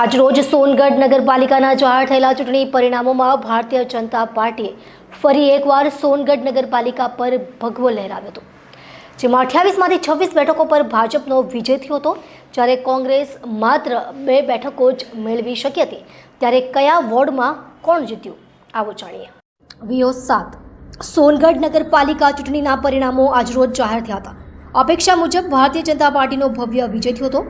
આજરોજ સોનગઢ નગરપાલિકાના જાહેર થયેલા ચૂંટણી પરિણામોમાં ભારતીય જનતા પાર્ટીએ ફરી એકવાર સોનગઢ નગરપાલિકા પર ભગવો લહેરાવ્યો હતો, જેમાં અઠ્યાવીસમાંથી છવ્વીસ બેઠકો પર ભાજપનો વિજય થયો હતો. જ્યારે કોંગ્રેસ માત્ર બે બેઠકો જ મેળવી શકી હતી, ત્યારે કયા વોર્ડમાં કોણ જીત્યું, આવો જાણીએ. વીઓ સાત. સોનગઢ નગરપાલિકા ચૂંટણીના પરિણામો આજરોજ જાહેર થયા હતા. અપેક્ષા મુજબ ભારતીય જનતા પાર્ટીનો ભવ્ય વિજય થયો હતો.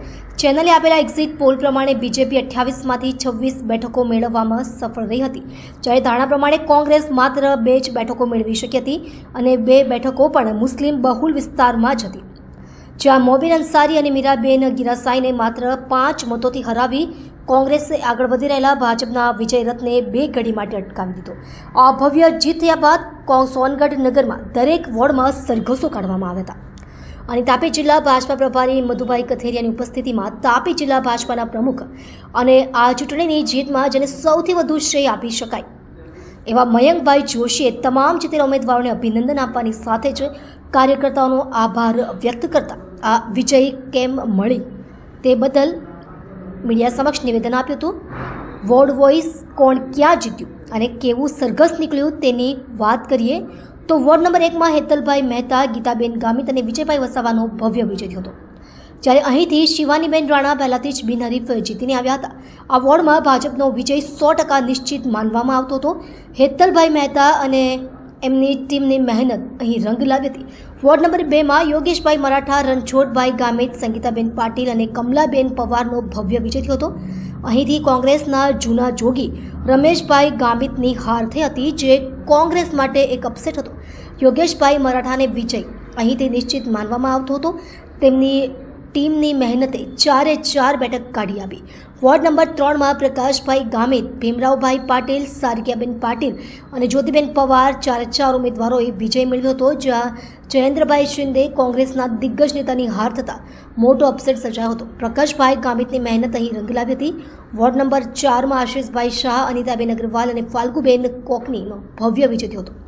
ચેનલે આપેલા એક્ઝિટ પોલ પ્રમાણે બીજેપી અઠ્યાવીસમાંથી છવ્વીસ બેઠકો મેળવવામાં સફળ રહી હતી. જ્યારે ધારણા પ્રમાણે કોંગ્રેસ માત્ર બે જ બેઠકો મેળવી શકી હતી અને બે બેઠકો પણ મુસ્લિમ બહુલ વિસ્તારમાં જ હતી. જ્યાં મોબીન અંસારી અને મીરાબેન ગિરાસાઈને માત્ર પાંચ મતોથી હરાવી કોંગ્રેસે આગળ વધી રહેલા ભાજપના વિજય રથને બે ઘડી માટે અટકાવી દીધો. આ ભવ્ય જીત થયા બાદ સોનગઢ નગરમાં દરેક વોર્ડમાં સરઘસો કાઢવામાં આવ્યા હતા. અને તાપી જિલ્લા ભાજપા પ્રભારી મધુભાઈ કથેરિયાની ઉપસ્થિતિમાં તાપી જિલ્લા ભાજપાના પ્રમુખ અને આ ચૂંટણીની જીતમાં જેને સૌથી વધુ શ્રેય આપી શકાય. એવા મયંકભાઈ જોશીએ તમામ જીતેલા ઉમેદવારોને અભિનંદન આપવાની સાથે જ કાર્યકર્તાઓનો આભાર વ્યક્ત કરતા આ વિજય કેમ મળી? તે બદલ મીડિયા સમક્ષ નિવેદન આપ્યું હતું, વોર્ડ વોઇસ કોણ ક્યાં જીત્યું અને કેવું સરઘસ નીકળ્યું તેની વાત કરીએ. તો વોર્ડ નંબર એકમાં હેતલભાઈ મહેતા, ગીતાબેન ગામિત અને વિજયભાઈ વસાવાનો ભવ્ય વિજય થયો હતો. જ્યારે અહીંથી શિવાનીબેન રાણા પહેલાંથી જ બિનહરીફ જીતીને આવ્યા હતા. આ વોર્ડમાં ભાજપનો વિજય સો ટકા નિશ્ચિત માનવામાં આવતો હતો. હેતલભાઈ મહેતા અને એમની ટીમની મહેનત અહીં રંગ લાવી હતી. વોર્ડ નંબર બેમાં યોગેશભાઈ મરાઠા, રણછોડભાઈ ગામિત, સંગીતાબેન પાટીલ અને કમલાબેન પવારનો ભવ્ય વિજય થયો હતો. અહીંથી કોંગ્રેસના જૂના જોગી રમેશભાઈ ગામિતની હાર થઈ હતી, જે કોંગ્રેસ માટે એક અપસેટ હતો. યોગેશભાઈ મરાઠાને વિજય અહીંથી નિશ્ચિત માનવામાં આવતો હતો. તેમની ટીમની મહેનતે ચારે ચાર બેઠક કાઢી આપી. વોર્ડ નંબર ત્રણમાં પ્રકાશભાઈ ગામિત, ભીમરાવભાઈ પાટીલ, સારિકાબેન પાટીલ અને જ્યોતિબેન પવાર ચારે ચાર ઉમેદવારોએ વિજય મેળવ્યો હતો, જ્યાં જયેન્દ્રભાઈ શિંદે કોંગ્રેસના દિગ્ગજ નેતાની હાર થતાં મોટો અપસેટ સર્જાયો હતો. પ્રકાશભાઈ ગામિતની મહેનત અહીં રંગ લાવી હતી. વોર્ડ નંબર ચારમાં આશિષભાઈ શાહ, અનિતાબેન અગ્રવાલ અને ફાલ્ગુબેન કોકનીનો ભવ્ય વિજય થયો હતો.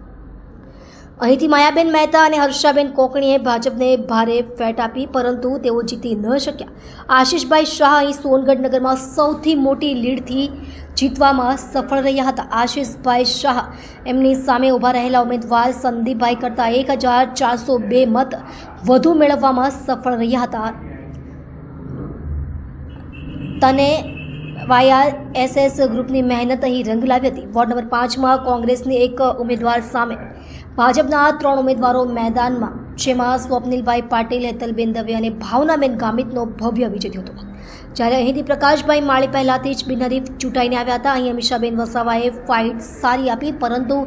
અહીંથી માયાબેન મહેતા અને હર્ષાબેન કોકણીએ ભાજપને ભારે ફેટ આપી, પરંતુ તેઓ જીતી ન શક્યા. આશીષભાઈ શાહ અહીં સોનગઢ નગરમાં સૌથી મોટી લીડથી જીતવામાં સફળ રહ્યા હતા. આશીષભાઈ શાહ એમની સામે ઊભા રહેલા ઉમેદવાર સંદીપભાઈ કરતાં એક હજાર ચારસો બે મત વધુ મેળવવામાં સફળ રહ્યા હતા. તને વાયા એસએસ ગ્રુપની મહેનત અહીં રંગ લાવી હતી. વોર્ડ નંબર પાંચમાં કોંગ્રેસની એક ઉમેદવાર સામે. ભાજપના ત્રણ ઉમેદવારો મેદાનમાં. જેમાં સ્વપ્નિલભાઈ પાટીલ હેતલબેન દવે અને ભાવનાબેન ગામિતનો ભવ્ય વિજય થયો હતો. જ્યારે અહીંથી પ્રકાશભાઈ માળી પહેલાંથી જ બિનહરીફ ચૂંટાઈને આવ્યા હતા, અહીં અમીષાબેન વસાવાએ ફાઇટ સારી આપી, પરંતુ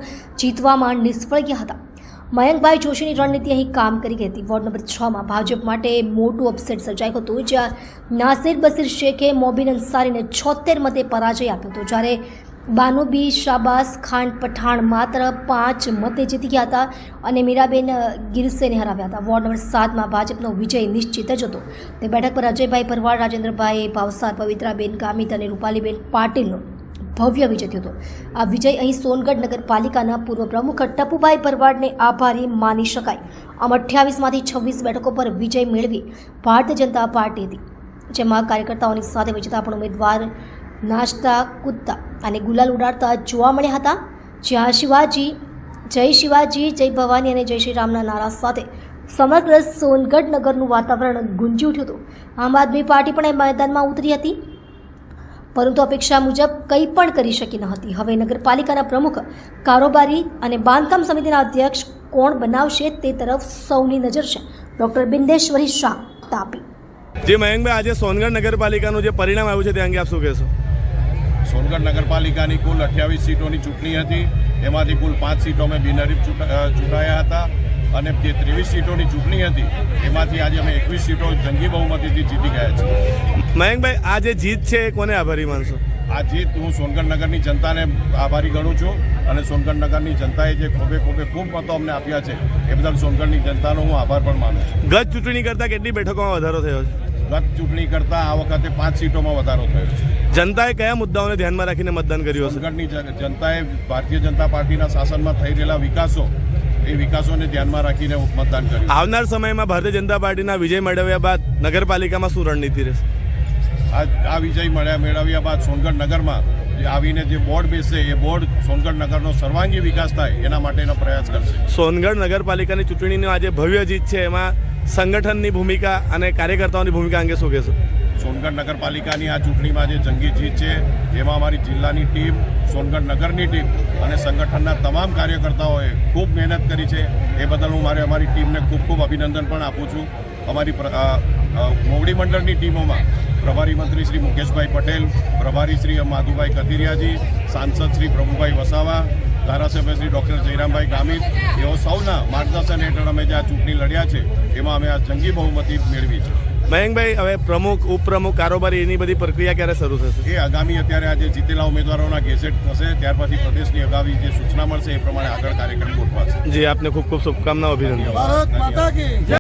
જીતવામાં નિષ્ફળ ગયા હતા. મયંકભાઈ જોશીની રણનીતિ અહીં કામ કરી ગઈ હતી. વોર્ડ નંબર છમાં ભાજપ માટે મોટું અપસેટ સર્જાયું હતું, જ્યાં નાસિર બસીર શેખે મોબીન અંસારીને છોતેર મતે પરાજય આપ્યો હતો. જ્યારે બાનુબી, શાબાસ, ખાન, પઠાણ માત્ર પાંચ મતે જીતી ગયા હતા અને મીરાબેન ગિરસેને હરાવ્યા હતા. વોર્ડ નંબર સાતમાં ભાજપનો વિજય નિશ્ચિત જ હતો. તે બેઠક પર અજયભાઈ પરવાડ રાજેન્દ્રભાઈ ભાવસાર, પવિત્રાબેન ગામિત અને રૂપાલીબેન પાટીલનો ભવ્ય વિજય થયો હતો. આ વિજય અહીં સોનગઢ નગરપાલિકાના પૂર્વ પ્રમુખ ટપુભાઈ પરવાડને આભારી માની શકાય. આમ અઠ્યાવીસમાંથી છવ્વીસ બેઠકો પર વિજય મેળવી ભારતીય જનતા પાર્ટી હતી, જેમાં કાર્યકર્તાઓની સાથે વિજેતા પણ ઉમેદવાર નાચતા કૂદતા અને ગુલાલ ઉડાડતા જોવા મળ્યા હતા. જ્યાં શિવાજી, જય શિવાજી, જય ભવાની અને જય શ્રી રામના નારા સાથે સમગ્ર સોનગઢ નગરનું વાતાવરણ ગુંજી ઉઠ્યું હતું. આમ આદમી પાર્ટી પણ એ મેદાનમાં ઉતરી હતી. પરંતુ અપેક્ષા મુજબ કંઈ પણ કરી શકી ન હતી. હવે નગરપાલિકાના પ્રમુખ કારોબારી અને બાંધકામ સમિતિના અધ્યક્ષ કોણ બનાવશે તે તરફ સૌની નજર છે. ડૉક્ટર બિંદેશ્વરી શાહ તાપી. જે મયંકભાઈ આજે સોનગઢ નગરપાલિકાનું જે પરિણામ આવ્યું છે તે અંગે આપ શું કહેશો? સોનગઢ નગરપાલિકાની કુલ અઠ્યાવીસ સીટોની ચૂંટણી હતી. એમાંથી કુલ પાંચ સીટો અમે બિનહરીફ ચૂંટાયા હતા. અને જે ત્રેવીસ સીટોની ચૂંટણી હતી એમાંથી આજે અમે એકવીસ સીટો જંગી બહુમતીથી જીતી ગયા છીએ. મયંકભાઈ આ જે જીત છે એ કોને આભારી માનશો? આ જીત હું સોનગઢ નગરની જનતાને આભારી ગણું છું અને સોનગઢ નગરની જનતાએ જે ખોબે ખોબે ખૂબ મતો અમને આપ્યા છે એ બદલ સોનગઢની જનતાનો હું આભાર પણ માનું છું. ગત ચૂંટણી કરતાં કેટલી બેઠકોમાં વધારો થયો છે? ગત ચૂંટણી કરતાં આ વખતે પાંચ સીટોમાં વધારો થયો છે. જનતાએ કયા મુદ્દાઓને ધ્યાનમાં રાખીને મતદાન કર્યું સોનગઢની જનતાએ ભારતીય જનતા પાર્ટીના શાસનમાં થઈ રહેલા વિકાસો એ વિકાસોને ધ્યાનમાં રાખીને મતદાન કર્યું. આવનાર સમયમાં ભારતીય જનતા પાર્ટીના વિજય મેળવ્યા બાદ નગરપાલિકામાં શું રણનીતિ રહેશે? આ આ વિજય મળ્યા મેળવ્યા બાદ સોનગઢ નગરમાં જે આવીને જે બોર્ડ બેસશે એ બોર્ડ સોનગઢ નગરનો સર્વાંગી વિકાસ થાય એના માટેનો પ્રયાસ કરશે. સોનગઢ નગરપાલિકાની ચૂંટણીનો આજે ભવ્ય જીત છે. એમાં સંગઠનની ભૂમિકા અને કાર્યકર્તાઓની ભૂમિકા અંગે શું કહેશો? સોનગઢ નગરપાલિકાની આ ચૂંટણીમાં જે જંગી જીત છે એમાં અમારી જિલ્લાની ટીમ, સોનગઢ નગરની ટીમ અને સંગઠનના તમામ કાર્યકર્તાઓએ ખૂબ મહેનત કરી છે. એ બદલ હું મારે અમારી ટીમને ખૂબ ખૂબ અભિનંદન પણ આપું છું. અમારી મોવડી મંડળની ટીમોમાં પ્રભારી મંત્રી શ્રી મુકેશભાઈ પટેલ, પ્રભારી શ્રી માધુભાઈ કથિરિયાજી, સાંસદ શ્રી પ્રભુભાઈ વસાવા, ધારાસભ્ય શ્રી ડૉક્ટર જયરામભાઈ ગામિત, એઓ સૌના માર્ગદર્શન હેઠળ અમે જે આ ચૂંટણી લડ્યા છે, એમાં અમે આ જંગી બહુમતી મેળવી છે. મયંકભાઈ હવે પ્રમુખ ઉપપ્રમુખ કારોબારી એની બધી પ્રક્રિયા ક્યારે શરૂ થશે? એ આગામી અત્યારે આજે જીતેલા ઉમેદવારોના ગેઝેટ થશે ત્યાર પછી પ્રદેશની અગાવી જે સૂચના મળશે એ પ્રમાણે આગળ કાર્યક્રમ ગોઠવાશે. જી આપને ખૂબ ખૂબ શુભકામનાઓ અભિનંદન. ભારત માતા કી